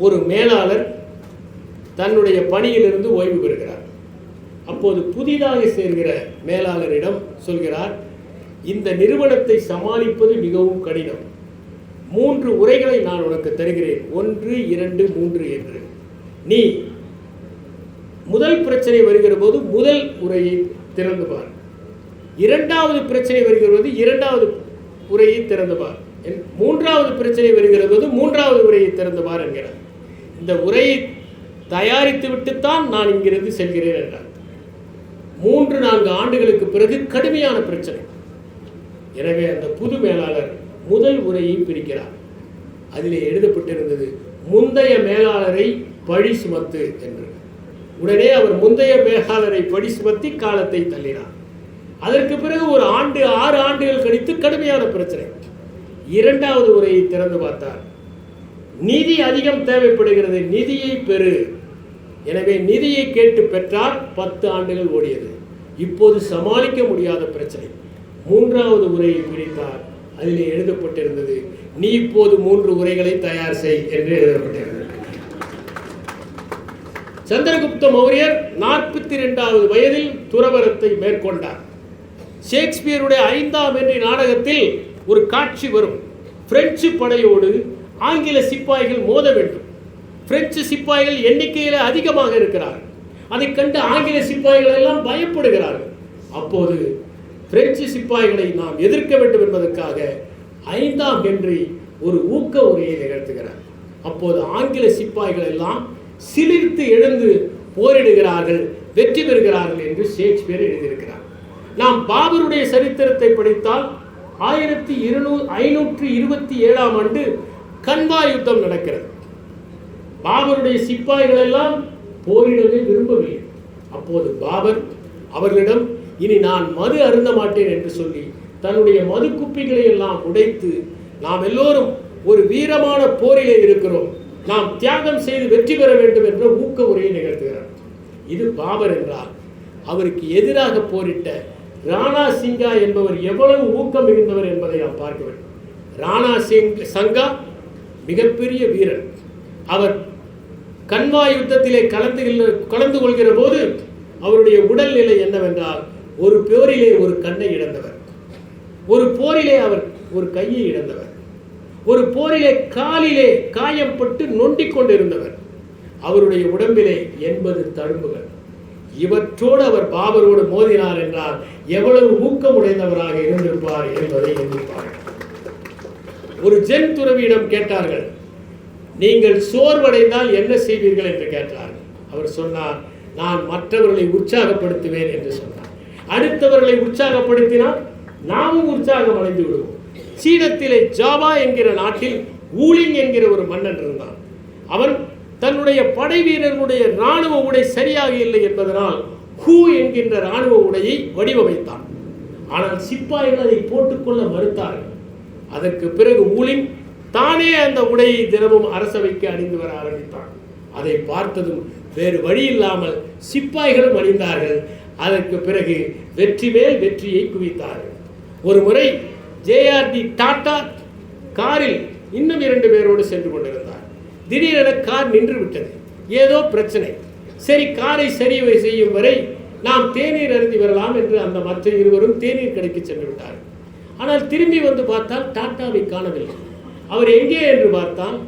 ஒரு மேலாளர் தன்னுடைய பணியிலிருந்து ஓய்வு பெறுகிறார். அப்போது புதிதாக சேர்கிற மேலாளரிடம் சொல்கிறார் இந்த நிறுவனத்தை சமாளிப்பது மிகவும் கடினம். மூன்று உரைகளை நான் உனக்கு தருகிறேன். ஒன்று இரண்டு மூன்று என்று. நீ முதல் பிரச்சனை வருகிற போது முதல் உரையை திறந்து பார். இரண்டாவது பிரச்சனை வருகிற போது இரண்டாவது உரையை திறந்து பார். என்- மூன்றாவது பிரச்சனை வருகிற போது மூன்றாவது உரையை திறந்து பார் என்கிறார். இந்த உரையை தயாரித்து விட்டுத்தான் நான் இங்கிருந்து செல்கிறேன் என்றார். மூன்று நான்கு ஆண்டுகளுக்கு பிறகு கடுமையான பிரச்சனை. எனவே அந்த புது மேலாளர் முதல் உரையை பிரிக்கிறார். அதில் எழுதப்பட்டிருந்தது முந்தைய மேலாளரை பழி சுமத்து என்று. உடனே அவர் முந்தைய மேலாளரை பழி சுமத்தி காலத்தை தள்ளினார். அதற்கு பிறகு ஒரு ஆண்டு ஆறு ஆண்டுகள் கழித்து கடுமையான பிரச்சனை. இரண்டாவது உரையை திறந்து பார்த்தார். நிதி அதிகம் தேவைப்படுகிறது நிதியை பெறு. எனவே நிதியை கேட்டு பெற்றால் பத்து ஆண்டுகள் ஓடியது. இப்போது சமாளிக்க முடியாத பிரச்சனை. மூன்றாவது உரையை பிரித்தார் அதில் எழுதப்பட்டிருந்தது நீ இப்போது மூன்று உரைகளை தயார் செய் என்று எழுதப்பட்டிருந்தது. சந்திரகுப்த மௌரியர் நாற்பத்தி ரெண்டாவது வயதில் துறவரத்தை மேற்கொண்டார். ஷேக்ஸ்பியருடைய ஐந்தாம் என்ற நாடகத்தில் ஒரு காட்சி வரும். பிரெஞ்சு படையோடு ஆங்கில சிப்பாய்கள் மோத வேண்டும். பிரெஞ்சு சிப்பாய்கள் எண்ணிக்கையில் அதிகமாக இருக்கிறார்கள். அதைக் கண்டு ஆங்கில சிப்பாய்கள் எல்லாம் பயப்படுகிறார்கள். அப்போது பிரெஞ்சு சிப்பாய்களை நாம் எதிர்க்க வேண்டும் என்பதற்காக ஐந்தாம் ஹென்றி ஒரு ஊக்க உரையை நிகழ்த்துகிறார். அப்போது ஆங்கில சிப்பாய்கள் எல்லாம் சிலிர்த்து எழுந்து போரிடுகிறார்கள் வெற்றி பெறுகிறார்கள் என்று ஷேக்ஸ்பியர் எழுதியிருக்கிறார். நாம் பாபருடைய சரித்திரத்தை படித்தால் ஆயிரத்தி இருநூ ஐநூற்றி இருபத்தி ஏழாம் ஆண்டு கண்வா யுத்தம் நடக்கிறது. பாபருடைய சிப்பாய்கள் எல்லாம் போரிடவே விரும்பவில்லை. அப்போது பாபர் அவர்களிடம் இனி நான் மது அருந்த மாட்டேன் என்று சொல்லி தன்னுடைய மது குப்பிகளை எல்லாம் உடைத்து நாம் எல்லோரும் ஒரு வீரமான போரிலே இருக்கிறோம். நாம் தியாகம் செய்து வெற்றி பெற வேண்டும் என்ற ஊக்க உரையை நிகழ்த்துகிறார். இது பாபர் என்றால் அவருக்கு எதிராக போரிட்ட ராணா சிங்கா என்பவர் எவ்வளவு ஊக்கம் மிகுந்தவர் என்பதை நாம் பார்க்க வேண்டும். ராணா சிங் சங்கா மிகப்பெரிய வீரர். அவர் கண்வா யுத்தத்திலே கலந்து கலந்து கொள்கிற போது அவருடைய உடல்நிலை என்னவென்றால் ஒரு போரிலே ஒரு கண்ணை இழந்தவர். ஒரு போரிலே அவர் ஒரு கையை இழந்தவர். ஒரு போரிலே காலிலே காயப்பட்டு நொண்டிக் கொண்டிருந்தவர். அவருடைய உடம்பிலே எண்பது தழும்புகள். இவற்றோடு அவர் பாபரோடு மோதினார் என்றால் எவ்வளவு ஊக்கமுடைந்தவராக இருந்திருப்பார் என்பதை எண்ணிப்பார்கள். ஒரு ஜென் துறவியிடம் கேட்டார்கள் நீங்கள் சோர்வடைந்தால் என்ன செய்வீர்கள்? என்று கேட்டார்கள். அவர் சொன்னார் நான் மற்றவர்களை உற்சாகப்படுத்துவேன் என்று சொன்னார். அடுத்தவர்களை உற்சாகப்படுத்தினால் நாமும் உற்சாகம் அடைந்து விடுவோம். சீனத்திலே ஜாவா என்கிற நாட்டில் ஊலிங் என்கிற ஒரு மன்னன் இருந்தான். அவன் தன்னுடைய படை வீரர்களுடைய இராணுவ உடை சரியாக இல்லை என்பதனால் ஹூ என்கின்ற இராணுவ உடையை வடிவமைத்தான். ஆனால் சிப்பாய்கள் அதை போட்டுக்கொள்ள மறுத்தார்கள். அதற்கு பிறகு ஊழின் தானே அந்த உடையை தினமும் அரசவைக்கு அணிந்து வர ஆரம்பித்தான். அதை பார்த்ததும் வேறு வழி இல்லாமல் சிப்பாய்களும் அணிந்தார்கள். அதற்கு பிறகு வெற்றி மேல் வெற்றியை குவித்தார்கள். ஒரு முறை ஜேஆர்டி டாடா காரில் இன்னும் இரண்டு பேரோடு சென்று கொண்டிருந்தார். திடீரென கார் நின்று விட்டது. ஏதோ பிரச்சனை. சரி காரை சரி செய்யும் வரை நாம் தேநீர் அருந்தி வரலாம் என்று அந்த மற்ற இருவரும் தேநீர் கடைக்கு சென்று விட்டார்கள். ஆனால் திரும்பி வந்து பார்த்தால் டாட்டாவை காணவில்லை. அவர் எங்கே என்று பார்த்தால்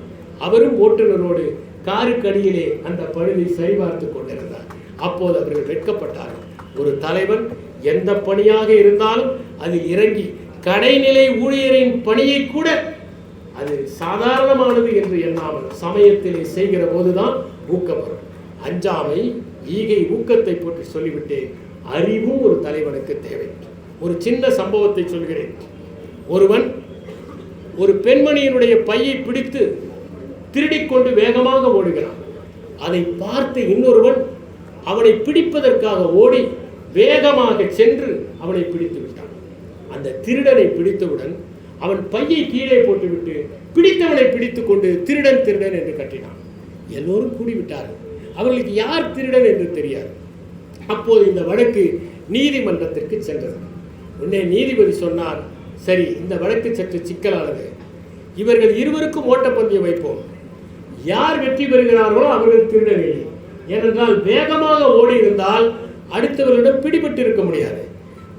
அவரும் ஓட்டுநரோடு காருக்கு அடியிலே அந்த பழுதை சரிபார்த்து கொண்டிருந்தார். அப்போது அவர்கள் வெட்கப்பட்டார்கள். ஒரு தலைவன் எந்த பணியாக இருந்தாலும் அதில் இறங்கி கடைநிலை ஊழியரின் பணியை கூட அது சாதாரணமானது என்று எண்ணாமல் சமயத்திலே செய்கிற போதுதான் ஊக்கம் வரும். அஞ்சாமை ஈகை ஊக்கத்தை பற்றி சொல்லிவிட்டேன். அறிவும் ஒரு தலைவனுக்கு தேவை. ஒரு சின்ன சம்பவத்தை சொல்கிறேன். ஒருவன் ஒரு பெண்மணியினுடைய பையை பிடித்து திருடிக்கொண்டு வேகமாக ஓடுகிறான். அதை பார்த்து இன்னொருவன் அவனை பிடிப்பதற்காக ஓடி வேகமாக சென்று அவனை பிடித்து விட்டான். அந்த திருடனை பிடித்தவுடன் அவன் பையை கீழே போட்டுவிட்டு பிடித்தவனை பிடித்து கொண்டு திருடன் திருடன் என்று கட்டினான். எல்லோரும் கூடிவிட்டார்கள். அவர்களுக்கு யார் திருடன் என்று தெரியாது. அப்போது இந்த வழக்கு நீதிமன்றத்திற்கு சென்றது. உடனே நீதிபதி சொன்னார். சரி இந்த வழக்கு சற்று சிக்கலானது. இவர்கள் இருவருக்கும் ஓட்டப்பந்தயம் வைப்போம். யார் வெற்றி பெறுகிறார்களோ அவர்கள் திருடவில்லை ஏனென்றால் வேகமாக ஓடி இருந்தால் அடுத்தவர்களிடம் பிடிபட்டு இருக்க முடியாது.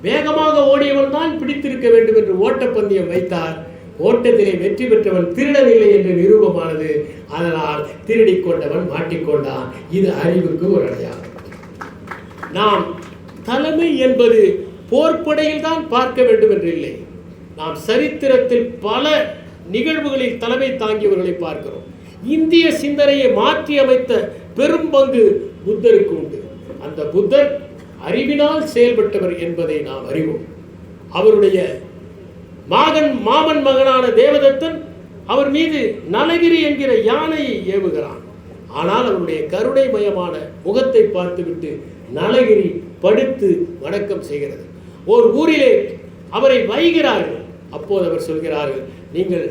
வேகமாக ஓடியவன் தான் பிடித்திருக்க வேண்டும் என்று ஓட்டப்பந்தயம் வைத்தார். ஓட்டத்திலே வெற்றி பெற்றவன் திருடவில்லை என்று நிரூபமானது. அதனால் திருடிக் கொண்டவன் மாட்டிக்கொண்டான் இது அறிவுக்கு ஒரு அடையாளம். நாம் தலைமை என்பது போர்ப்படையில் தான் பார்க்க வேண்டும் என்று இல்லை. நாம் சரித்திரத்தில் பல நிகழ்வுகளில் தலைமை தாங்கியவர்களை பார்க்கிறோம். இந்திய சிந்தனையை மாற்றி அமைத்த பெரும் பங்கு புத்தருக்கு உண்டு. அந்த புத்தர் அறிவினால் செயல்பட்டவர் என்பதை நாம் அறிவோம். அவருடைய மாகன் மாமன் மகனான தேவதத்தன் அவர் மீது நலகிரி என்கிற யானையை ஏவுகிறான். ஆனால் அவருடைய கருணைமயமான முகத்தை பார்த்துவிட்டு நலகிரி படுத்து வணக்கம் செய்கிறது. ஓர் ஊரிலே அவரை வைகிறார்கள். அப்போது அவர் சொல்கிறார்கள் நீங்கள்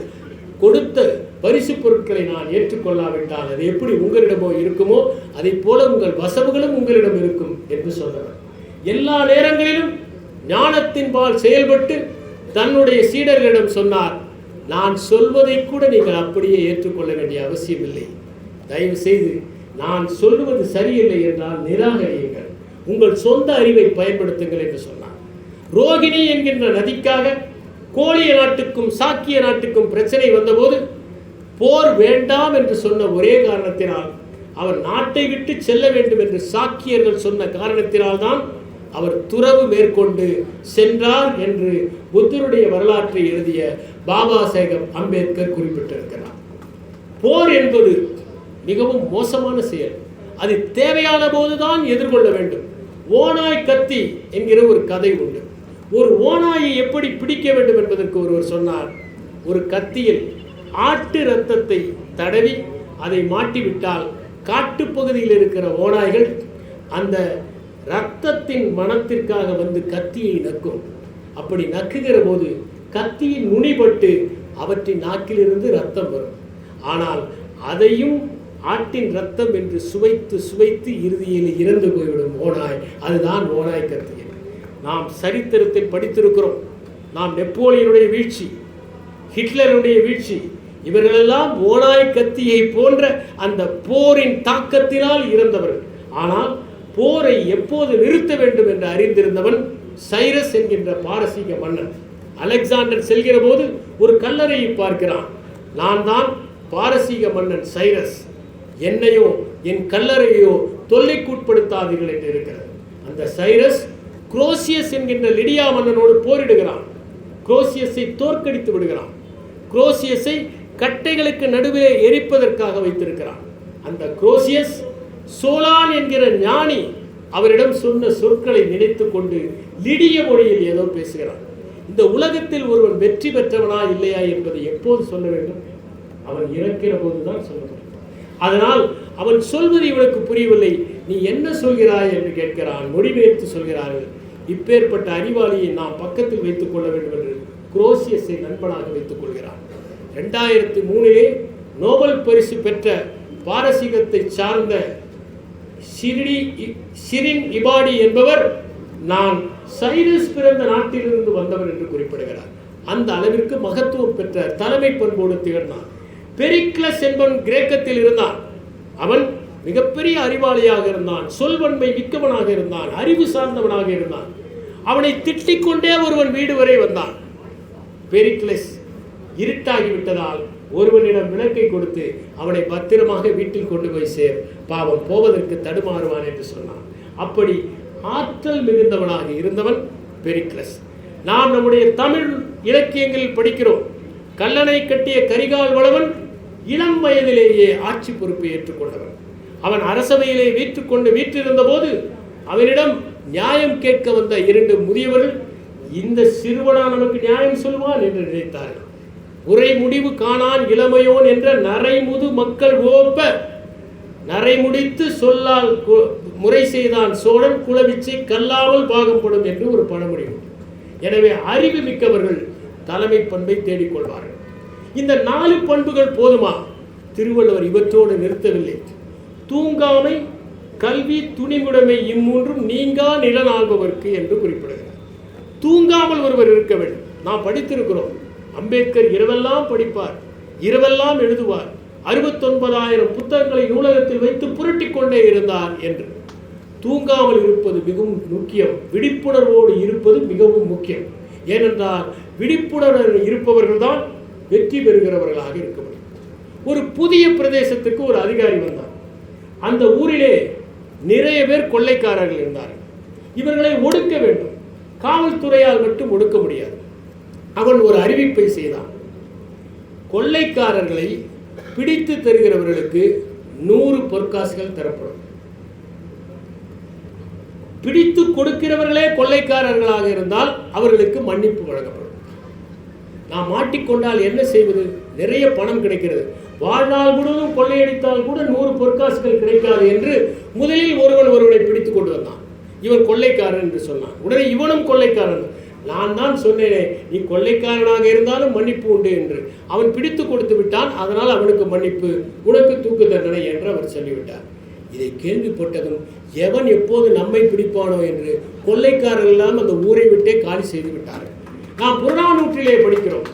கொடுத்த பரிசு பொருட்களை நான் ஏற்றுக்கொள்ளாவிட்டால் அது எப்படி உங்களிடமோ இருக்குமோ அதைப் போல உங்கள் வசவுகளும் உங்களிடம் இருக்கும் என்று சொன்னவர் எல்லா நேரங்களிலும் ஞானத்தின்பால் செயல்பட்டு தன்னுடைய சீடர்களிடம் சொன்னார் நான் சொல்வதை கூட நீங்கள் அப்படியே ஏற்றுக்கொள்ள வேண்டிய அவசியம் இல்லை. தயவு செய்து நான் சொல்லுவது சரியில்லை என்றால் நிராகரியுங்கள். உங்கள் சொந்த அறிவை பயன்படுத்துங்கள் என்று சொன்னார். ரோகிணி என்கின்ற நதிக்காக கோழிய நாட்டுக்கும் சாக்கிய நாட்டுக்கும் பிரச்சனை வந்தபோது போர் வேண்டாம் என்று சொன்ன ஒரே காரணத்தினால் அவர் நாட்டை விட்டு செல்ல வேண்டும் என்று சாக்கியர்கள் சொன்ன காரணத்தினால்தான் அவர் துறவு மேற்கொண்டு சென்றார் என்று புத்தருடைய வரலாற்றை எழுதிய பாபா சேகம் அம்பேத்கர் குறிப்பிட்டிருக்கிறார். போர் என்பது மிகவும் மோசமான செயல். அது தேவையான போதுதான் எதிர்கொள்ள வேண்டும். ஓநாய் கத்தி என்கிற ஒரு கதை உண்டு. ஒரு ஓநாயை எப்படி பிடிக்க வேண்டும் என்பதற்கு ஒருவர் சொன்னார். ஒரு கத்தியில் ஆட்டு இரத்தத்தை தடவி அதை மாட்டிவிட்டால் காட்டுப்பகுதியில் இருக்கிற ஓநாய்கள் அந்த இரத்தத்தின் மனத்திற்காக வந்து கத்தியை நக்கும். அப்படி நக்குகிற போது கத்தியின் நுனிபட்டு அவற்றின் நாக்கிலிருந்து ரத்தம் வரும். ஆனால் அதையும் ஆட்டின் ரத்தம் என்று சுவைத்து சுவைத்து இறுதியில் இறந்து போய்விடும் ஓனாய் அதுதான் ஓனாய் கத்தியல். நாம் சரித்திரத்தில் படித்திருக்கிறோம். நாம் நெப்போலியனுடைய வீழ்ச்சி ஹிட்லருடைய வீழ்ச்சி இவர்களெல்லாம் ஓனாய் கத்தியை போன்ற அந்த போரின் தாக்கத்தினால் இறந்தவர்கள். ஆனால் போரை எப்போது நிறுத்த வேண்டும் என்று அறிந்திருந்தவன் சைரஸ் என்கின்ற பாரசீக மன்னன் அலெக்சாண்டர் செல்கிற போது ஒரு கல்லறையை பார்க்கிறான். நான் தான் பாரசீக மன்னன் சைரஸ். என்னையோ என் கல்லறையோ தொல்லைக்குட்படுத்தாதீர்கள் என்று இருக்கிறது. அந்த சைரஸ் குரோசியஸ் என்கின்ற லிடியா மன்னனோடு போரிடுகிறான். குரோசியஸை தோற்கடித்து விடுகிறான். குரோசியஸை கட்டைகளுக்கு நடுவே எரிப்பதற்காக வைத்திருக்கிறான். அந்த குரோசியஸ் சோலான் என்கிற ஞானி அவரிடம் சொன்ன சொற்களை நினைத்து கொண்டு லிடிய மொழியில் ஏதோ பேசுகிறான். இந்த உலகத்தில் ஒருவன் வெற்றி பெற்றவனா இல்லையா என்பதை எப்போது சொல்ல வேண்டும்? அவன் இறக்கிற போதுதான் சொல்ல முடியும். அதனால் அவன் சொல்வது இவனுக்கு புரியவில்லை. நீ என்ன சொல்கிறாய் என்று கேட்கிறான். மொழிபெயர்த்து சொல்கிறார்கள். இப்பேற்பட்ட அறிவாளியை நாம் பக்கத்தில் வைத்துக் கொள்ள வேண்டும் என்று குரோசியஸை நண்பனாக வைத்துக் கொள்கிறார். ரெண்டாயிரத்தி மூணிலே நோபல் பரிசு பெற்ற பாரசீகத்தை சார்ந்த ஷிரிடி சிரின் இபாடி என்பவர் நான் சைரஸ் பிறந்த நாட்டிலிருந்து வந்தவர் என்று குறிப்பிடுகிறார். அந்த அளவிற்கு மகத்துவம் பெற்ற தலைமை பண்போடு திகழ்ந்தான். பெரிக்லஸ் என்பவன் கிரேக்கத்தில் இருந்தான். அவன் மிகப்பெரிய அறிவாளியாக இருந்தான். சொல்வன்மை மிக்கவனாக இருந்தான். அறிவு சார்ந்தவனாக இருந்தான். அவனை திட்டிக் கொண்டே ஒருவன் வீடு வரை வந்தான். பெரிக்லஸ் இருட்டாகிவிட்டதால் ஒருவனிடம் விளக்கை கொடுத்து அவனை பத்திரமாக வீட்டில் கொண்டு போய் சேர் பாவம் போவதற்கு தடுமாறுவான் என்று சொன்னான். அப்படி ஆற்றல் மிகுந்தவனாக இருந்தவன் பெரிக்லஸ். நாம் நம்முடைய தமிழ் இலக்கியங்களில் படிக்கிறோம். கல்லணை கட்டிய கரிகால் வளவன் இளம் வயதிலேயே ஆட்சி பொறுப்பை ஏற்றுக்கொண்டவன். அவன் அரசவையிலே வீற்றுக்கொண்டு வீற்றிருந்த போது அவனிடம் நியாயம் கேட்க வந்த இரண்டு முதியவர்கள் இந்த சிறுவனா நமக்கு நியாயம் சொல்வான் என்று நினைத்தார்கள். உரை முடிவு காணான் இளமையோன் என்ற நரைமுது மக்கள் ஓப்ப நரை முடித்து சொல்லால் கு- முறை செய்தான் சோழன் குலவிச்சை கல்லாமல் பாகப்படும் என்று ஒரு பழமொழி உண்டு. எனவே அறிவு மிக்கவர்கள் தலைமை பண்பை தேடிக்கொள்வார்கள். இந்த நாலு பண்புகள் போதுமா? திருவள்ளுவர் இவற்றோடு நிறுத்தவில்லை. தூங்காமை கல்வி துணிவுடைமை இம்மூன்றும் நீங்கா நிலநாள்பவர்க்கு என்று குறிப்பிடுகிறார். தூங்காமல் ஒருவர் இருக்க வேண்டும். நாம் படித்திருக்கிறோம். அம்பேத்கர் இரவெல்லாம் படிப்பார். இரவெல்லாம் எழுதுவார். அறுபத்தொன்பதாயிரம் புத்தகங்களை நூலகத்தில் வைத்து புரட்டிக் கொண்டே இருந்தார் என்று. தூங்காமல் இருப்பது மிகவும் முக்கியம். விழிப்புணர்வோடு இருப்பது மிகவும் முக்கியம். ஏனென்றால் விழிப்புணர்வு இருப்பவர்கள் தான் வெற்றி பெறுகிறவர்களாக இருக்க முடியும். ஒரு புதிய பிரதேசத்துக்கு ஒரு அதிகாரி வந்தார். அந்த ஊரிலே நிறைய பேர் கொள்ளைக்காரர்கள் இருந்தார்கள். இவர்களை ஒடுக்க வேண்டும். காவல்துறையால் மட்டும் ஒடுக்க முடியாது. அவன் ஒரு அறிவிப்பை செய்தான். கொள்ளைக்காரர்களை பிடித்து தருகிறவர்களுக்கு நூறு பொற்காசுகள் தரப்படும். பிடித்து கொடுக்கிறவர்களே கொள்ளைக்காரர்களாக இருந்தால் அவர்களுக்கு மன்னிப்பு வழங்கப்படும். நாம் மாட்டிக்கொண்டால் என்ன செய்வது? நிறைய பணம் கிடைக்கிறது. வாழ்நாள் முழுவதும் கொள்ளையடித்தால் கூட நூறு பொற்காசுகள் கிடைக்காது என்று முதலில் ஒருவன் ஒருவனை பிடித்து கொண்டு வந்தான். இவன் கொள்ளைக்காரன் என்று சொன்னான். உடனே இவனும் கொள்ளைக்காரன். நான் தான் சொன்னேனே நீ கொள்ளைக்காரனாக இருந்தாலும் மன்னிப்பு உண்டு என்று. அவன் பிடித்து கொடுத்து விட்டான். அதனால் அவனுக்கு மன்னிப்பு உனக்கு தூக்கு தண்டனை என்று அவர் சொல்லிவிட்டார். இதை கேள்விப்பட்டதும் எவன் எப்போது நம்மை பிடிப்பானோ என்று கொள்ளைக்காரர்கள் எல்லாம் அந்த ஊரை விட்டே காலி செய்து விட்டார்கள். நாம் புறநானூற்றிலே படிக்கிறோம்.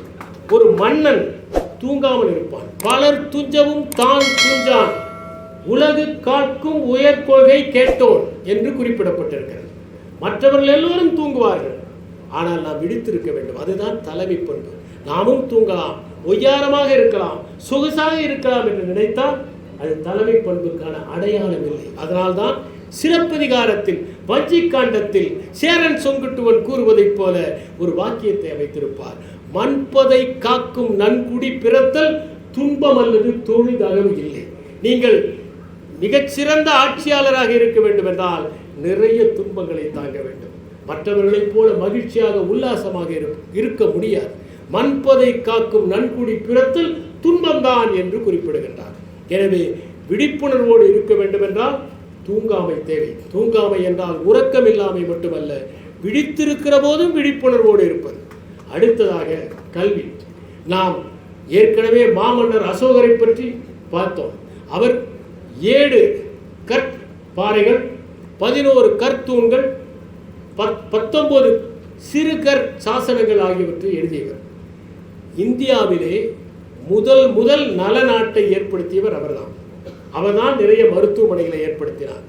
ஒரு மன்னன் தூங்காமல் இருப்பான். பலர் துஞ்சவும் தான் துஞ்சான். உலகு காக்கும் உயர் கொள்கை கேட்டோன் என்று குறிப்பிடப்பட்டிருக்கிறது. மற்றவர்கள் எல்லோரும் தூங்குவார்கள். ஆனால் நாம் விழித்திருக்க வேண்டும். அதுதான் தலைமை பண்பு. நாமும் தூங்கலாம். ஒய்யாரமாக இருக்கலாம். சொகுசாக இருக்கலாம் என்று நினைத்தால் அது தலைமை பண்புக்கான அடையாளம் இல்லை. அதனால்தான் சிறப்பதிகாரத்தில் வஞ்சிக் காண்டத்தில் சேரன் சொங்குட்டுவன் கூறுவதைப் போல ஒரு வாக்கியத்தை அமைத்திருப்பார். மண்பதை காக்கும் நன்குடி பிறத்தல் துன்பம் அல்லது தொழிலளவு இல்லை. நீங்கள் மிகச்சிறந்த ஆட்சியாளராக இருக்க வேண்டும் என்றால் நிறைய துன்பங்களை தாங்க வேண்டும். மற்றவர்களைப் போல மகிழ்ச்சியாக உல்லாசமாக இரு- இருக்க முடியாது. மண்பதை காக்கும் நன்குடி பிறத்தல் துன்பம்தான் என்று குறிப்பிடுகின்றார். எனவே விழிப்புணர்வோடு இருக்க வேண்டும் என்றால் தூங்காமை தேவை. தூங்காமை என்றால் உறக்கம் இல்லாமை மட்டுமல்ல விழித்திருக்கிற போதும் விழிப்புணர்வோடு இருப்பது. அடுத்ததாக கல்வி. நாம் ஏற்கனவே மாமன்னர் அசோகரை பற்றி பார்த்தோம். அவர் ஏழு கற் பாறைகள் பதினோரு கற்தூண்கள் பத் பத்தொன்பது சிறு கற் சாசனங்கள் ஆகியவற்றை எழுதியவர். இந்தியாவிலே முதல் முதல் நலநாட்டை ஏற்படுத்தியவர் அவர்தான். அவர்தான் நிறைய மருத்துவமனைகளை ஏற்படுத்தினார்.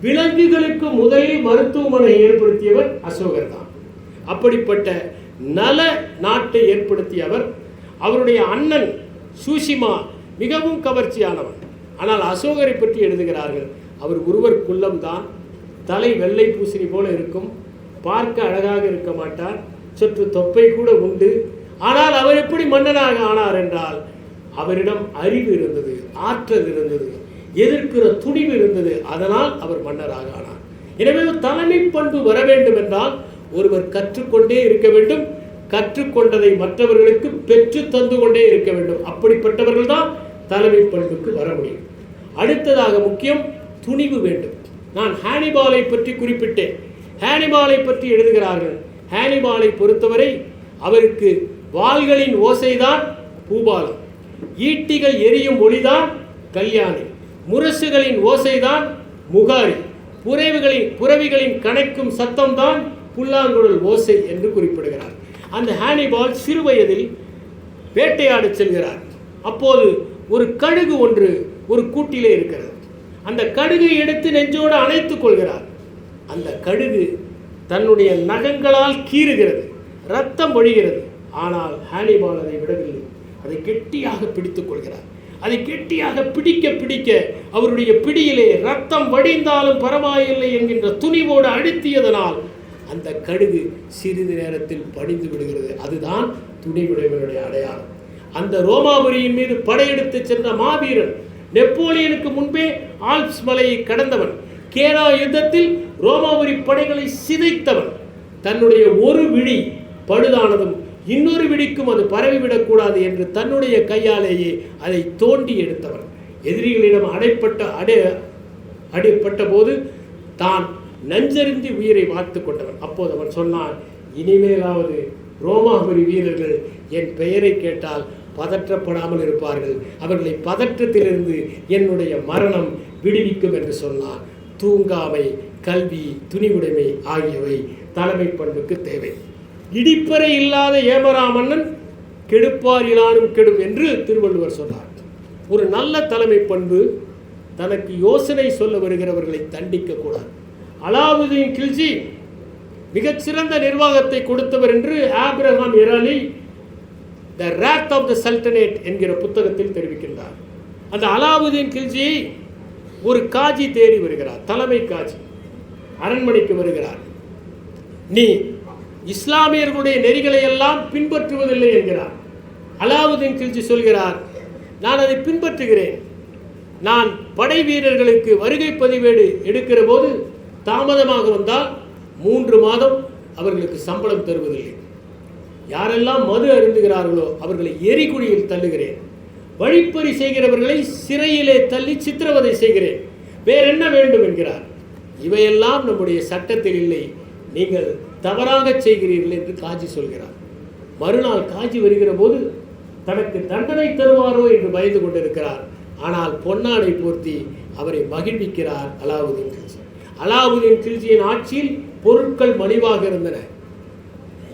விலங்குகளுக்கு முதலில் மருத்துவமனை ஏற்படுத்தியவர் அசோகர் தான் அப்படிப்பட்ட நல நாட்டை ஏற்படுத்திய அவர் அவருடைய அண்ணன் சூஷிமா மிகவும் கவர்ச்சியானவன் ஆனால் அசோகரை பற்றி எழுதுகிறார்கள் அவர் ஒருவர் குள்ளம்தான் தலை வெள்ளை பூசணி போல இருக்கும் பார்க்க அழகாக இருக்க மாட்டார் சற்று தொப்பை கூட உண்டு. ஆனால் அவர் எப்படி மன்னனாக ஆனார் என்றால் அவரிடம் அறிவு இருந்தது ஆற்றல் இருந்தது எதிர்க்கிற துணிவு இருந்தது அதனால் அவர் மன்னராக ஆனார். எனவே தலைமை பண்பு வர வேண்டும் என்றால் ஒருவர் கற்றுக்கொண்டே இருக்க வேண்டும். கற்றுக்கொண்டதை மற்றவர்களுக்கு பெற்று தந்து கொண்டே இருக்க வேண்டும். அப்படிப்பட்டவர்கள் தான் தலைமை பண்புக்கு வர முடியும். அடுத்ததாக முக்கியம் துணிவு வேண்டும். நான் ஹானிபாலை பற்றி குறிப்பிட்டேன். ஹானிபாலை பற்றி எழுதுகிறார்கள். ஹானிபாலை பொறுத்தவரை அவருக்கு வாள்களின் ஓசைதான் பூபாலம் ஈட்டிகள் எரியும் ஒளிதான் கல்யாணி. முரசுகளின் ஓசைதான் முகாரி. புறவிகளின் புறவிகளின் கணக்கும் சத்தம்தான் புல்லாங்குழல் ஓசை என்று குறிப்பிடுகிறார். அந்த ஹானிபால் சிறுவயதில் வேட்டையாடச் செல்கிறார். அப்போது ஒரு கழுகு ஒன்று ஒரு கூட்டிலே இருக்கிறது. அந்த கழுகை எடுத்து நெஞ்சோடு அணைத்துக் கொள்கிறார். அந்த கழுகு தன்னுடைய நகங்களால் கீறுகிறது ரத்தம் ஒழிகிறது. ஆனால் ஹானிபால் அதை விடவில்லை. அதை கெட்டியாக பிடித்துக் கொள்கிறார். அதை கெட்டியாக பிடிக்க பிடிக்க அவருடைய பிடியிலே ரத்தம் வடிந்தாலும் பரவாயில்லை என்கின்ற துணிவோடு அழுத்தியதனால் அந்த கடுகு சிறிது நேரத்தில் படிந்து விடுகிறது. அதுதான் துணிவுடையவனுடைய அடையாளம். அந்த ரோமாபுரியின் மீது படையெடுத்து சென்ற மாவீரன் நெப்போலியனுக்கு முன்பே ஆல்ப்ஸ் மலையை கடந்தவன் கேரா யுத்தத்தில் ரோமாபுரி படைகளை சிதைத்தவன். தன்னுடைய ஒரு விழி பழுதானதும் இன்னொரு விடிக்கும் அது பரவிவிடக்கூடாது என்று தன்னுடைய கையாலேயே அதை தோண்டி எடுத்தவன். எதிரிகளிடம் அடைப்பட்ட அடை அடைப்பட்ட போது தான் நஞ்சறிந்து உயிரை வார்த்து கொண்டவன் அப்போது அவன் சொன்னான் இனிமேலாவது ரோமாபுரி வீரர்கள் என் பெயரை கேட்டால் பதற்றப்படாமல் இருப்பார்கள். அவர்களை பதற்றத்திலிருந்து என்னுடைய மரணம் விடுவிக்கும் என்று சொன்னான். தூங்காமை கல்வி துணிவுடைமை ஆகியவை தலைமை பண்புக்கு தேவை. இடிப்பறை இல்லாத ஏமரா மன்னன் கெடுப்பார் இலானும் கெடும் என்று திருவள்ளுவர் சொன்னார். ஒரு நல்ல தலைமை பண்பு தனக்கு யோசனை சொல்ல வருகிறவர்களை தண்டிக்க கூடாது. அலாவுதீன் கில்ஜி மிகச்சிறந்த நிர்வாகத்தை கொடுத்தவர் என்று Abraham Eraly the wrath of the sultanate என்கிற புத்தகத்தில் தெரிவிக்கின்றார். அந்த அலாவுதீன் கில்ஜியை ஒரு காஜி தேடி வருகிறார் தலைமை காஜி அரண்மனைக்கு வருகிறார். நீ இஸ்லாமியர்களுடைய நெறிகளை எல்லாம் பின்பற்றுவதில்லை என்கிறார். அலாவுதீன் கில்ஜி சொல்கிறார் நான் அதை பின்பற்றுகிறேன். நான் படை வீரர்களுக்கு வருகை பதிவேடு எடுக்கிற போது தாமதமாக வந்தால் மூன்று மாதம் அவர்களுக்கு சம்பளம் தருவதில்லை. யாரெல்லாம் மது அருந்துகிறார்களோ அவர்களை எரிகுழியில் தள்ளுகிறேன். வழிப்பறி செய்கிறவர்களை சிறையிலே தள்ளி சித்திரவதை செய்கிறேன். வேற என்ன வேண்டும் என்கிறார். இவையெல்லாம் நம்முடைய சட்டத்தில் இல்லை. நீங்கள் தவறாக செய்கிறீர்கள் என்று காஜி சொல்கிறார். மறுநாள் காஜி வருகிற போது தனக்கு தண்டனை தருவாரோ என்று பயந்து கொண்டிருக்கிறார். ஆனால் பொன்னாடை போர்த்தி அவரை மகிழ்விக்கிறார் அலாவுதீன் கில்ஜி அலாவுதீன் கில்ஜியின் ஆட்சியில் பொருட்கள் மலிவாக இருந்தன.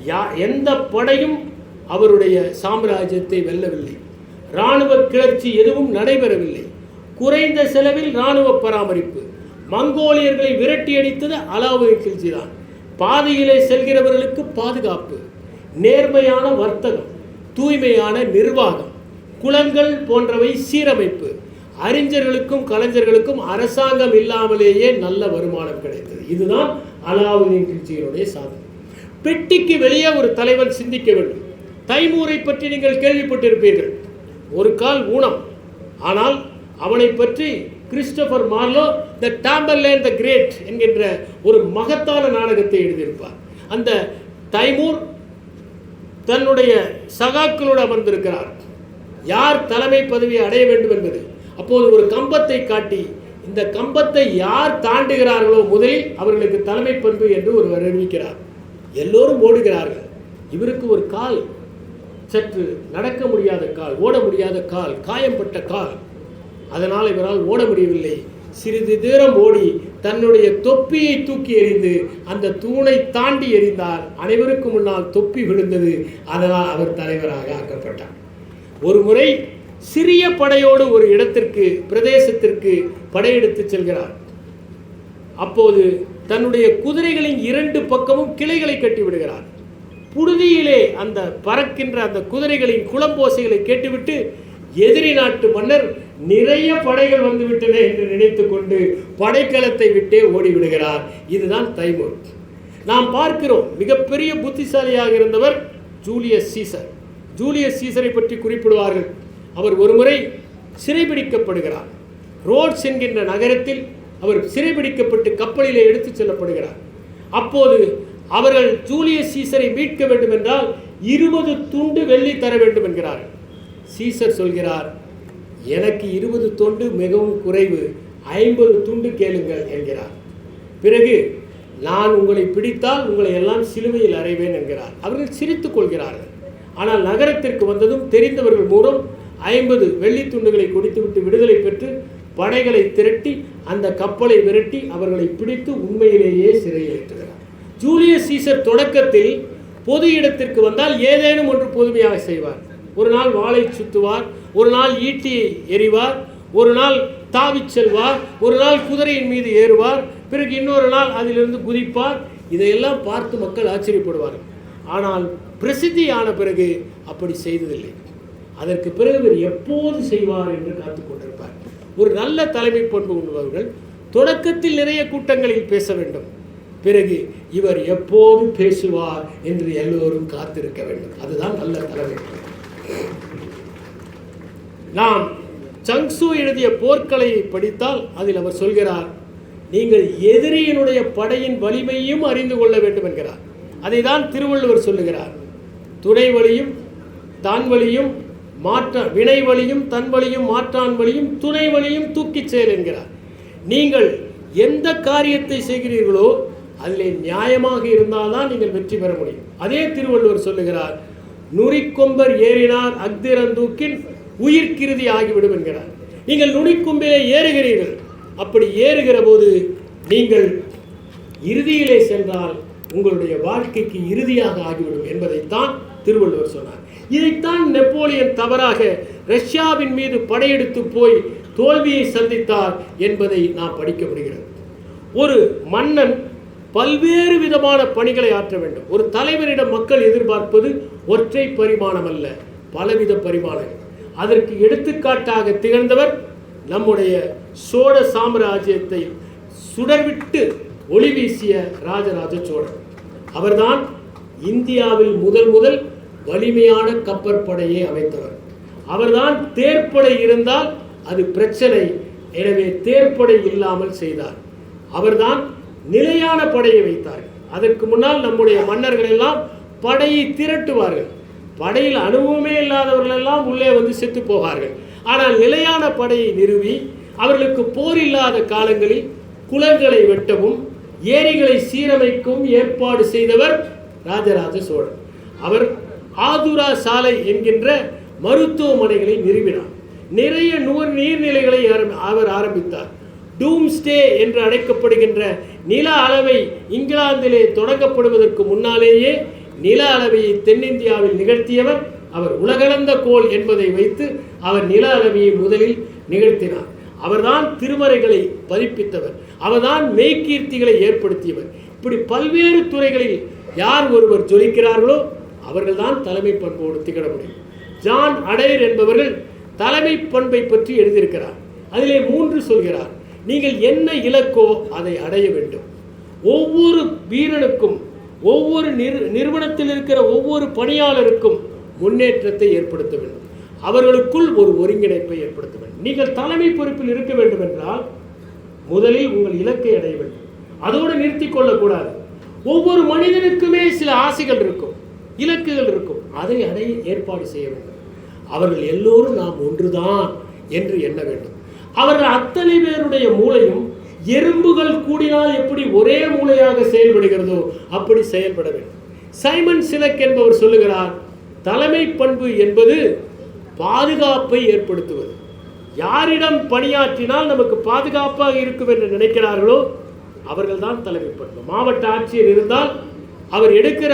யா எந்த படையும் அவருடைய சாம்ராஜ்யத்தை வெல்லவில்லை. இராணுவ கிளர்ச்சி எதுவும் நடைபெறவில்லை. குறைந்த செலவில் இராணுவ பராமரிப்பு. மங்கோலியர்களை விரட்டி அடித்தது அலாவுதீன் கில்ஜி தான். பாதையிலே செல்கிறவர்களுக்கு பாதுகாப்பு. நேர்மையான வர்த்தகம். தூய்மையான நிர்வாகம். குளங்கள் போன்றவை சீரமைப்பு. அறிஞர்களுக்கும் கலைஞர்களுக்கும் அரசாங்கம் இல்லாமலேயே நல்ல வருமானம் கிடைத்தது. இதுதான் அலாவுதீன் கில்ஜியினுடைய சாதனை. பெட்டிக்கு வெளியே ஒரு தலைவன் சிந்திக்க வேண்டும். தைமூரை பற்றி நீங்கள் கேள்விப்பட்டிருப்பீர்கள். ஒரு கால் ஊனம். ஆனால் அவனை பற்றி Christopher Marlowe the Tamburlaine the great என்கின்ற ஒரு மகத்தான நாடகத்தை எழுதியிருப்பார். அந்த தைமூர் தன்னுடைய சகாக்களோடு அமர்ந்திருக்கிறார். யார் தலைமை பதவியை அடைய வேண்டும் என்பது? அப்போது ஒரு கம்பத்தை காட்டி இந்த கம்பத்தை யார் தாண்டுகிறார்களோ முதலில் அவர்களுக்கு தலைமை பண்பு என்று ஒருவர் அறிவிக்கிறார். எல்லோரும் ஓடுகிறார்கள். இவருக்கு ஒரு கால். சற்று நடக்க முடியாத கால் ஓட முடியாத கால் காயம்பட்ட கால். அதனால் இவரால் ஓட முடியவில்லை. சிறிது தூரம் ஓடி தன்னுடைய தொப்பியை தூக்கி எறிந்து அந்த தூணை தாண்டி எறிந்தார். அனைவருக்கும் முன்னால் தொப்பி விழுந்தது. அதனால் அவர் தலைவராக ஆக்கப்பட்டார். ஒரு முறை சிறிய படையோடு ஒரு இடத்திற்கு பிரதேசத்திற்கு படையெடுத்து செல்கிறார். அப்போது தன்னுடைய குதிரைகளின் இரண்டு பக்கமும் கிளைகளை கட்டி விடுகிறார். புழுதியிலே அந்த பறக்கின்ற அந்த குதிரைகளின் குளம்போசைகளை கேட்டுவிட்டு எதிரி நாட்டு மன்னர் நிறைய படைகள் வந்துவிட்டன என்று நினைத்து கொண்டு படைக்கலத்தை விட்டே ஓடிவிடுகிறார். இதுதான் தைமூர் நாம் பார்க்கிறோம் மிகப்பெரிய புத்திசாலியாக இருந்தவர் ஜூலியஸ் சீசர். ஜூலியஸ் சீசரை பற்றி குறிப்பிடுவார்கள். அவர் ஒருமுறை சிறைபிடிக்கப்படுகிறார். ரோட்ஸ் என்கின்ற நகரத்தில் அவர் சிறைபிடிக்கப்பட்டு கப்பலிலே எடுத்துச் செல்லப்படுகிறார். அப்போது அவர்கள் ஜூலியஸ் சீசரை மீட்க வேண்டும் என்றால் இருபது துண்டு வெள்ளி தர வேண்டும் என்கிறார்கள் சீசர் சொல்கிறார் எனக்கு இருபது துண்டு மிகவும் குறைவு ஐம்பது துண்டு கேளுங்கள் என்கிறார். பிறகு நான் உங்களை பிடித்தால் உங்களை எல்லாம் சிலுவையில் அறைவேன் என்கிறார். அவர்கள் சிரித்துக் கொள்கிறார்கள். ஆனால் நகரத்திற்கு வந்ததும் தெரிந்தவர்கள் மூலம் ஐம்பது வெள்ளி துண்டுகளை கொடுத்துவிட்டு விடுதலை பெற்று படைகளை திரட்டி அந்த கப்பலை விரட்டி அவர்களை பிடித்து உண்மையிலேயே சிறையில் ஜூலியஸ் சீசர் தொடக்கத்தில் பொது இடத்திற்கு வந்தால் ஏதேனும் ஒன்று புதுமையாக செய்வார். ஒரு நாள் வாளை சுத்துவார் ஒரு நாள் ஈட்டியை எறிவார் ஒரு நாள் தாவிச் செல்வார் ஒரு நாள் குதிரையின் மீது ஏறுவார் பிறகு இன்னொரு நாள் அதிலிருந்து குதிப்பார். இதையெல்லாம் பார்த்து மக்கள் ஆச்சரியப்படுவார்கள். ஆனால் பிரசித்தியான பிறகு அப்படி செய்ததில்லை. அதற்கு பிறகு இவர் எப்போது செய்வார் என்று காத்து கொண்டிருப்பார். ஒரு நல்ல தலைமை பண்பு உள்ளவர்கள் தொடக்கத்தில் நிறைய கூட்டங்களில் பேச வேண்டும். பிறகு இவர் எப்போது பேசுவார் என்று எல்லோரும் காத்திருக்க வேண்டும். அதுதான் நல்ல தலைமை நாம் சங்சு எழுதிய போர்க்கலையை படித்தால் அதில் அவர் சொல்கிறார் நீங்கள் எதிரியினுடைய படையின் வலிமையும் அறிந்து கொள்ள வேண்டும் என்கிறார். அதை தான் திருவள்ளுவர் சொல்லுகிறார். துணை வழியும் தான் வழியும் மாற்ற வினை வழியும் தன் வழியும் மாற்றான் வழியும் துணை வழியும் தூக்கிச் செயல் என்கிறார். நீங்கள் எந்த காரியத்தை செய்கிறீர்களோ அதில் நியாயமாக இருந்தால்தான் நீங்கள் வெற்றி பெற முடியும். அதே திருவள்ளுவர் சொல்லுகிறார் நுரிக்கொம்பர் ஏறினார் அக்திரந்தூக்கின் உயிர்கிருதி ஆகிவிடும் என்கிறார். நீங்கள் நுனிக்கொம்பிலே ஏறுகிறீர்கள். அப்படி ஏறுகிற போது நீங்கள் இறுதியிலே சென்றால் உங்களுடைய வாழ்க்கைக்கு இறுதியாக ஆகிவிடும் என்பதைத்தான் திருவள்ளுவர் சொன்னார். இதைத்தான் நெப்போலியன் தவறாக ரஷ்யாவின் மீது படையெடுத்து போய் தோல்வியை சந்தித்தார் என்பதை நாம் படிக்க முடிகிறது. ஒரு மன்னன் பல்வேறு விதமான பணிகளை ஆற்ற வேண்டும். ஒரு தலைவரிடம் மக்கள் எதிர்பார்ப்பது ஒற்றை பரிமாணம் அல்ல பலவித பரிமாணங்கள். அதற்கு எடுத்துக்காட்டாக திகழ்ந்தவர் நம்முடைய சோழ சாம்ராஜ்யத்தை சுடர்விட்டு ஒளி வீசிய ராஜராஜ சோழன். அவர்தான் இந்தியாவில் முதல் முதல் வலிமையான கப்பற்படையை அமைத்தவர். அவர்தான் தேர்ப்படை இருந்தால் அது பிரச்சனை. எனவே தேர்ப்படை இல்லாமல் செய்தார். அவர்தான் நிலையான படையை வைத்தார். அதற்கு முன்னால் நம்முடைய மன்னர்கள் எல்லாம் படையை திரட்டுவார்கள். படையில் அனுபவமே இல்லாதவர்கள் எல்லாம் உள்ளே வந்து செத்து போவார்கள். ஆனால் நிலையான படையை நிறுவி அவர்களுக்கு போர் இல்லாத காலங்களில் குளங்களை வெட்டவும் ஏரிகளை சீரமைக்கவும் ஏற்பாடு செய்தவர் ராஜராஜ சோழன். அவர் ஆதுரா சாலை என்கின்ற மருத்துவமனைகளை நிறுவினார். நிறைய நூறு நீர்நிலைகளை அவர் ஆரம்பித்தார். டூம்ஸ்டே என்று அழைக்கப்படுகின்ற நில அளவை இங்கிலாந்திலே தொடங்கப்படுவதற்கு முன்னாலேயே நில அளவையை தென்னிந்தியாவில் நிகழ்த்தியவர் அவர் உலகளந்த கோல் என்பதை வைத்து அவர் நில அளவையை முதலில் நிகழ்த்தினார். அவர்தான் திருமறைகளை பதிப்பித்தவர். அவர்தான் மெய்கீர்த்திகளை ஏற்படுத்தியவர். இப்படி பல்வேறு துறைகளில் யார் ஒருவர் ஜொலிக்கிறார்களோ அவர்கள்தான் தலைமை பண்போடு திகழ முடியும். ஜான் அடையர் என்பவர்கள் தலைமை பண்பை பற்றி எழுதியிருக்கிறார். அதிலே மூன்று சொல்கிறார். நீங்கள் என்ன இலக்கோ அதை அடைய வேண்டும். ஒவ்வொரு வீரனுக்கும் ஒவ்வொரு நிறு நிறுவனத்தில் இருக்கிற ஒவ்வொரு பணியாளருக்கும் முன்னேற்றத்தை ஏற்படுத்த வேண்டும். அவர்களுக்குள் ஒரு ஒருங்கிணைப்பை ஏற்படுத்த வேண்டும். நீங்கள் தலைமை பொறுப்பில் இருக்க வேண்டும் என்றால் முதலில் உங்கள் இலக்கை அடைய வேண்டும். அதோடு நிறுத்திக் கொள்ளக்கூடாது. ஒவ்வொரு மனிதனுக்குமே சில ஆசைகள் இருக்கும். இலக்குகள் இருக்கும். அதை அடைய ஏற்பாடு செய்ய வேண்டும். அவர்கள் எல்லோரும் நாம் ஒன்றுதான் என்று எண்ண வேண்டும். அவர்கள் அத்தனை பேருடைய மூளையும் எறும்புகள் கூடினால் எப்படி ஒரே மூளையாக செயல்படுகிறதோ அப்படி செயல்பட வேண்டும். சைமன் சிலக் என்பவர் சொல்லுகிறார் தலைமை பண்பு என்பது பாதுகாப்பை ஏற்படுத்துவது. யாரிடம் பணியாற்றினால் நமக்கு பாதுகாப்பாக இருக்கும் என்று நினைக்கிறார்களோ அவர்கள்தான் தலைமை பண்பு. மாவட்ட ஆட்சியர் இருந்தால் அவர் எடுக்கிற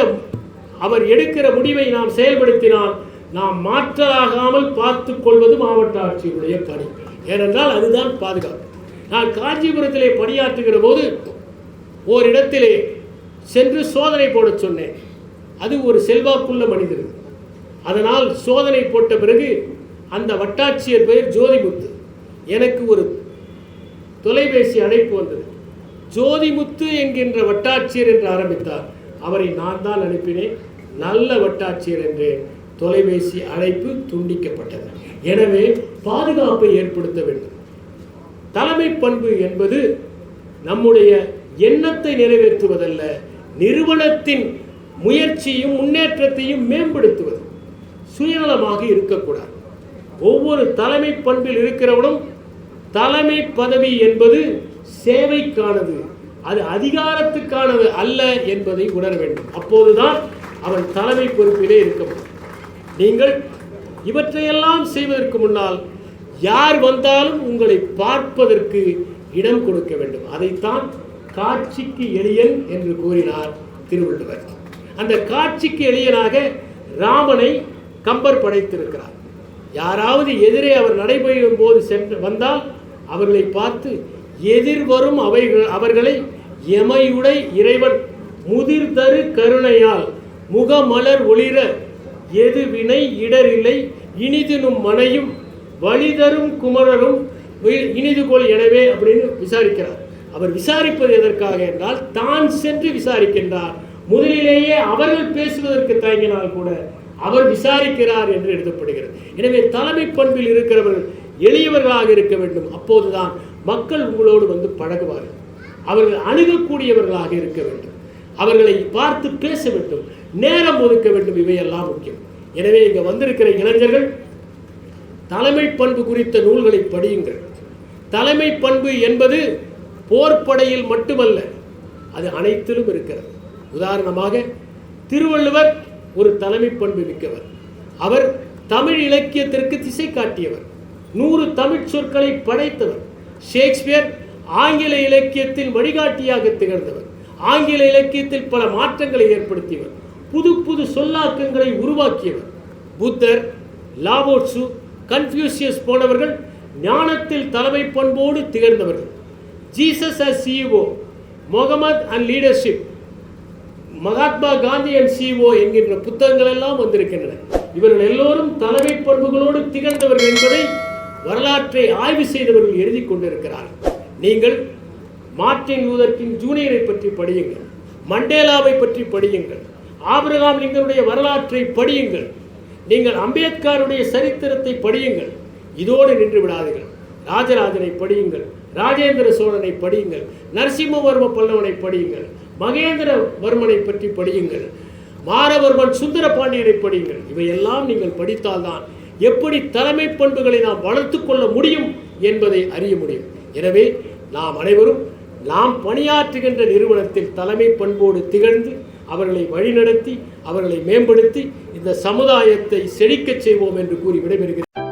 அவர் எடுக்கிற முடிவை நாம் செயல்படுத்தினால் நாம் மாற்றலாகாமல் பார்த்து கொள்வது மாவட்ட ஆட்சியருடைய பணி. ஏனென்றால் அதுதான் பாதுகாப்பு. நான் காஞ்சிபுரத்திலே பணியாற்றுகிற போது ஓரிடத்திலே சென்று சோதனை போடச் சொன்னேன். அது ஒரு செல்வாக்குள்ள மனிதர். அதனால் சோதனை போட்ட பிறகு அந்த வட்டாட்சியர் பெயர் ஜோதிமுத்து. எனக்கு ஒரு தொலைபேசி அழைப்பு வந்தது. ஜோதிமுத்து என்கின்ற வட்டாட்சியர் என்று ஆரம்பித்தார். அவரை நான் தான் அனுப்பினேன். நல்ல வட்டாட்சியர் என்று தொலைபேசி அழைப்பு துண்டிக்கப்பட்டது. எனவே பாதுகாப்பை ஏற்படுத்த வேண்டும். தலைமை பண்பு என்பது நம்முடைய எண்ணத்தை நிறைவேற்றுவதல்ல நிறுவனத்தின் முயற்சியும் முன்னேற்றத்தையும் மேம்படுத்துவது. சுயநலமாக இருக்கக்கூடாது. ஒவ்வொரு தலைமை பண்பில் இருக்கிறவனும் தலைமை பதவி என்பது சேவைக்கானது. அது அதிகாரத்துக்கானது அல்ல என்பதை உணர வேண்டும். அப்போதுதான் அவன் தலைமை பொறுப்பிலே இருக்க முடியும். நீங்கள் இவற்றையெல்லாம் செய்வதற்கு முன்னால் யார் வந்தாலும் உங்களை பார்ப்பதற்கு இடம் கொடுக்க வேண்டும். அதைத்தான் காட்சிக்கு எளியன் என்று கூறினார் திருவள்ளுவர். அந்த காட்சிக்கு எளியனாக ராமனை கம்பர் படைத்திருக்கிறார். யாராவது எதிரே அவர் நடைபெறும் போது சென்று வந்தால் அவர்களை பார்த்து எதிர்வரும் அவைகள் அவர்களை எமையுடை இறைவன் முதிர்தரு கருணையால் முகமலர் ஒளிர எது வினை இடரில்லை. இனிதினும் மனையும் வழிதரும் குமரரும் வி- எனவே அப்படின்னு விசாரிக்கிறார். அவர் விசாரிப்பது எதற்காக என்றால் தான் சென்று விசாரிக்கின்றார். முதலிலேயே அவர்கள் பேசுவதற்கு தயங்கினால் கூட அவர் விசாரிக்கிறார் என்று எழுதப்படுகிறது. எனவே தலைமை பண்பில் இருக்கிறவர்கள் எளியவர்களாக இருக்க வேண்டும். அப்போதுதான் மக்கள் உங்களோடு வந்து பழகுவார்கள். அவர்கள் அணுகக்கூடியவர்களாக இருக்க வேண்டும். அவர்களை பார்த்து பேச வேண்டும். நேரம் ஒதுக்க வேண்டும். இவையெல்லாம் முக்கியம். எனவே இங்கே வந்திருக்கிற இளைஞர்கள் தலைமை பண்பு குறித்த நூல்களை படியுங்கள். தலைமை பண்பு என்பது போர்ப்படையில் மட்டுமல்ல அது அனைத்திலும் இருக்கிறது. உதாரணமாக திருவள்ளுவர் ஒரு தலைமை பண்பு மிக்கவர். அவர் தமிழ் இலக்கியத்திற்கு திசை காட்டியவர். நூறு தமிழ் சொற்களை படைத்தவர். ஷேக்ஸ்பியர் ஆங்கில இலக்கியத்தில் வழிகாட்டியாக திகழ்ந்தவர். ஆங்கில இலக்கியத்தில் பல மாற்றங்களை ஏற்படுத்தியவர். புது புது சொல்லாக்கங்களை உருவாக்கியவர். புத்தர் லாவோட்சு கன்ஃபியூசியஸ் போன்றவர்கள் ஞானத்தில் தலைமை பண்போடு திகழ்ந்தவர்கள். Jesus as CEO Muhammad and leadership Mahatma Gandhi and CEO என்கின்ற புத்தகங்கள் எல்லாம் வந்திருக்கின்றன. இவர்கள் எல்லோரும் தலைமை பண்புகளோடு திகழ்ந்தவர்கள் என்பதை வரலாற்றை ஆய்வு செய்தவர்கள் எழுதி கொண்டிருக்கிறார்கள். நீங்கள் மார்ட்டின் லூதர் கிங் ஜூனியரை பற்றி படியுங்கள். மண்டேலாவை பற்றி படியுங்கள். ஆபிரகாம் லிங்கனுடைய வரலாற்றை படியுங்கள். நீங்கள் அம்பேத்கருடைய சரித்திரத்தை படியுங்கள். இதோடு நின்று விடாதீர்கள். ராஜராஜனை படியுங்கள். ராஜேந்திர சோழனை படியுங்கள். நரசிம்மவர்ம பல்லவனை படியுங்கள். மகேந்திரவர்மனை பற்றி படியுங்கள். மாரவர்மன் சுந்தர பாண்டியனை படியுங்கள். இவையெல்லாம் நீங்கள் படித்தால்தான் எப்படி தலைமை பண்புகளை நாம் வளர்த்து கொள்ள முடியும் என்பதை அறிய முடியும். எனவே நாம் அனைவரும் நாம் பணியாற்றுகின்ற நிறுவனத்தில் தலைமை பண்போடு திகழ்ந்து அவர்களை வழிநடத்தி அவர்களை மேம்படுத்தி இந்த சமுதாயத்தை செழிக்கச் செய்வோம் என்று கூறி விடைபெறுகிறேன்.